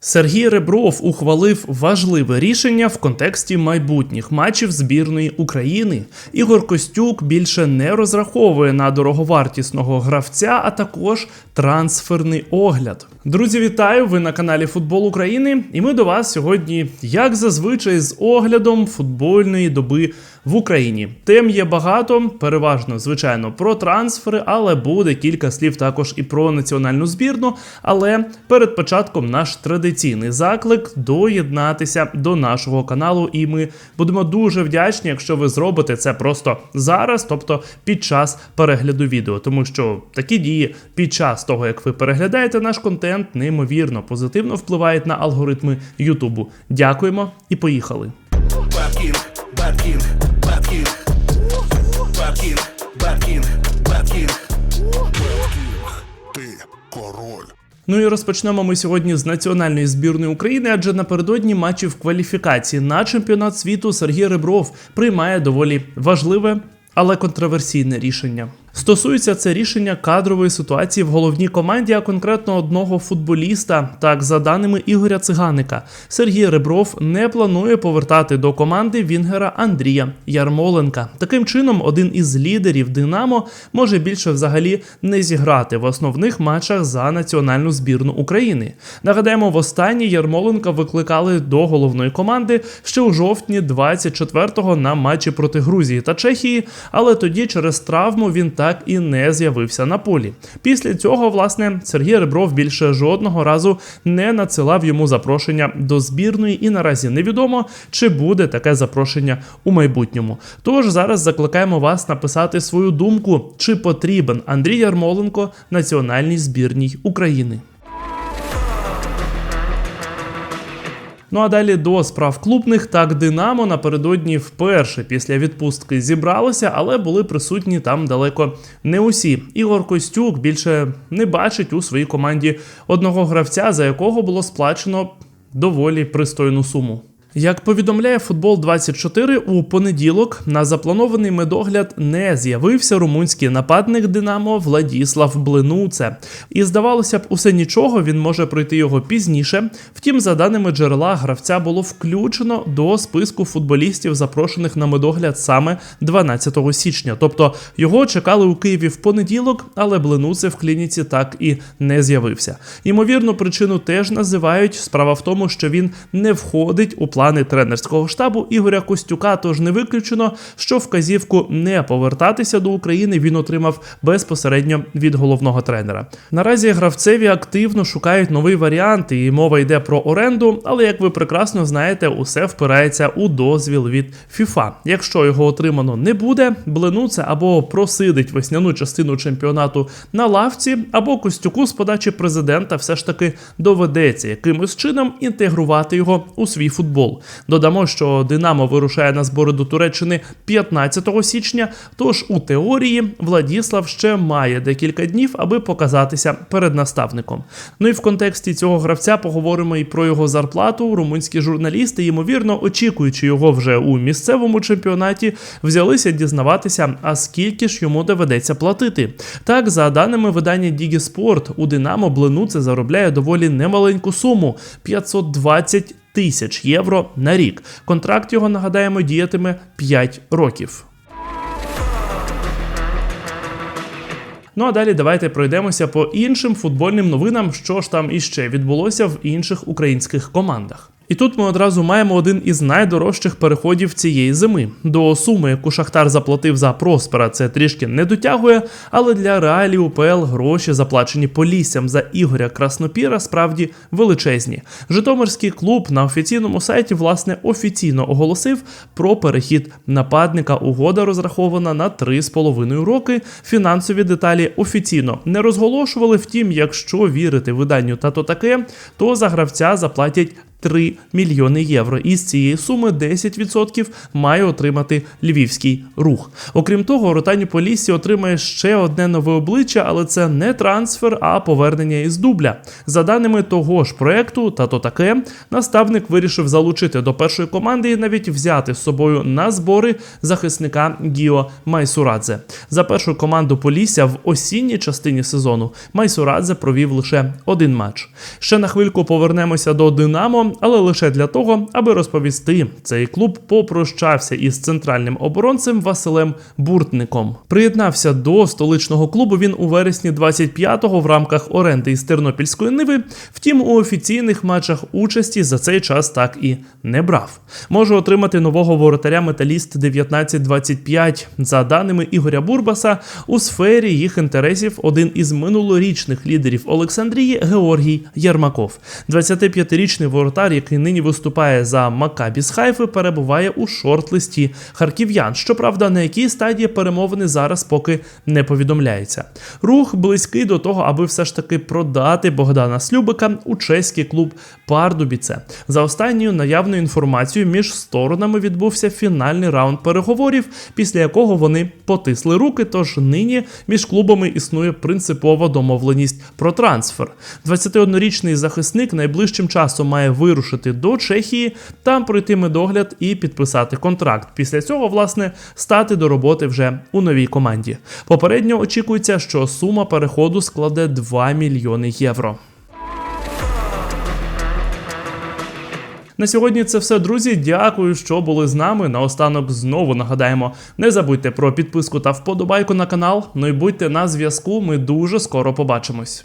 Сергій Ребров ухвалив важливе рішення в контексті майбутніх матчів збірної України. Ігор Костюк більше не розраховує на дороговартісного гравця, а також трансферний огляд. Друзі, вітаю! Ви на каналі Футбол України, і ми до вас сьогодні, як зазвичай, з оглядом футбольної доби в Україні. Тем є багато, переважно, звичайно, про трансфери, але буде кілька слів також і про національну збірну. Але перед початком наш традиційний заклик доєднатися до нашого каналу, і ми будемо дуже вдячні, якщо ви зробите це просто зараз, тобто під час перегляду відео, тому що такі дії під час того, як ви переглядаєте наш контент, неймовірно позитивно впливають на алгоритми Ютубу. Дякуємо і поїхали. Ти король. Ну і розпочнемо ми сьогодні з національної збірної України, адже напередодні матчів кваліфікації на чемпіонат світу Сергій Ребров приймає доволі важливе. Але контроверсійне рішення стосується це рішення кадрової ситуації в головній команді, а конкретно одного футболіста. Так, за даними Ігоря Циганика, Сергій Ребров не планує повертати до команди Вінгера Андрія Ярмоленка. Таким чином, один із лідерів Динамо може більше взагалі не зіграти в основних матчах за національну збірну України. Нагадаємо, востаннє Ярмоленка викликали до головної команди ще у жовтні 24-го на матчі проти Грузії та Чехії, але тоді через травму він так і не з'явився на полі. Після цього, власне, Сергій Ребров більше жодного разу не надсилав йому запрошення до збірної, і наразі невідомо, чи буде таке запрошення у майбутньому. Тож зараз закликаємо вас написати свою думку, чи потрібен Андрій Ярмоленко національній збірній України. Ну а далі до справ клубних так Динамо напередодні вперше після відпустки зібралося, але були присутні там далеко не усі. Ігор Костюк більше не бачить у своїй команді одного гравця, за якого було сплачено доволі пристойну суму. Як повідомляє футбол 24 у понеділок на запланований медогляд не з'явився румунський нападник Динамо Владіслав Блинуце. І здавалося б, усе нічого він може пройти його пізніше. Втім, за даними джерела, гравця було включено до списку футболістів, запрошених на медогляд саме 12 січня. Тобто його чекали у Києві в понеділок, але Блинуце в клініці так і не з'явився. Ймовірну причину теж називають. Справа в тому, що він не входить у плани тренерського штабу Ігоря Костюка, тож не виключено, що вказівку не повертатися до України він отримав безпосередньо від головного тренера. Наразі гравцеві активно шукають новий варіант, і мова йде про оренду, але як ви прекрасно знаєте, усе впирається у дозвіл від FIFA. Якщо його отримано не буде, Бленуце або просидить весняну частину чемпіонату на лавці, або Костюку з подачі президента все ж таки доведеться якимось чином інтегрувати його у свій футбол. Додамо, що Динамо вирушає на збори до Туреччини 15 січня. Тож у теорії Владіслав ще має декілька днів, аби показатися перед наставником. Ну і в контексті цього гравця поговоримо і про його зарплату. Румунські журналісти, ймовірно, очікуючи його вже у місцевому чемпіонаті, взялися дізнаватися, а скільки ж йому доведеться платити. Так, за даними видання Дігі у Динамо Бленуце заробляє доволі немаленьку суму 520 тисяч євро на рік. Контракт його нагадаємо діятиме 5 років. Ну а далі давайте пройдемося по іншим футбольним новинам, що ж там іще відбулося в інших українських командах. І тут ми одразу маємо один із найдорожчих переходів цієї зими. До суми, яку Шахтар заплатив за Проспера, це трішки не дотягує, але для реалій УПЛ гроші, заплачені Поліссям за Ігоря Краснопіра, справді величезні. Житомирський клуб на офіційному сайті власне офіційно оголосив про перехід нападника. Угода розрахована на 3,5 роки. Фінансові деталі офіційно не розголошували. Втім, якщо вірити виданню та то таке, то за гравця заплатять 3 мільйони євро. Із цієї суми 10% має отримати львівський рух. Окрім того, Ротані Полісі отримає ще одне нове обличчя, але це не трансфер, а повернення із дубля. За даними того ж проекту, та то таке, наставник вирішив залучити до першої команди і навіть взяти з собою на збори захисника Гіо Майсурадзе. За першу команду Полісся в осінній частині сезону Майсурадзе провів лише один матч. Ще на хвильку повернемося до Динамо, але лише для того, аби розповісти, цей клуб попрощався із центральним оборонцем Василем Буртником. Приєднався до столичного клубу він у вересні 25-го в рамках оренди із Тернопільської Ниви. Втім, у офіційних матчах участі за цей час так і не брав. Може отримати нового воротаря металіст 1925. За даними Ігоря Бурбаса, у сфері їх інтересів один із минулорічних лідерів Олександрії Георгій Ярмаков. 25-річний воротар, який нині виступає за Макабі з Хайфи, перебуває у шорт-листі харків'ян. Щоправда, на якій стадії перемовини зараз поки не повідомляється. Рух близький до того, аби все ж таки продати Богдана Слюбика у чеський клуб Пардубіце. За останньою наявною інформацією між сторонами відбувся фінальний раунд переговорів, після якого вони потисли руки. Тож нині між клубами існує принципова домовленість про трансфер. 21-річний захисник найближчим часом має вирушити до Чехії, там пройти медогляд і підписати контракт. Після цього, власне, стати до роботи вже у новій команді. Попередньо очікується, що сума переходу складе 2 мільйони євро. На сьогодні це все, друзі. Дякую, що були з нами. Наостанок знову нагадаємо: не забудьте про підписку та вподобайку на канал. Ну і будьте на зв'язку. Ми дуже скоро побачимось.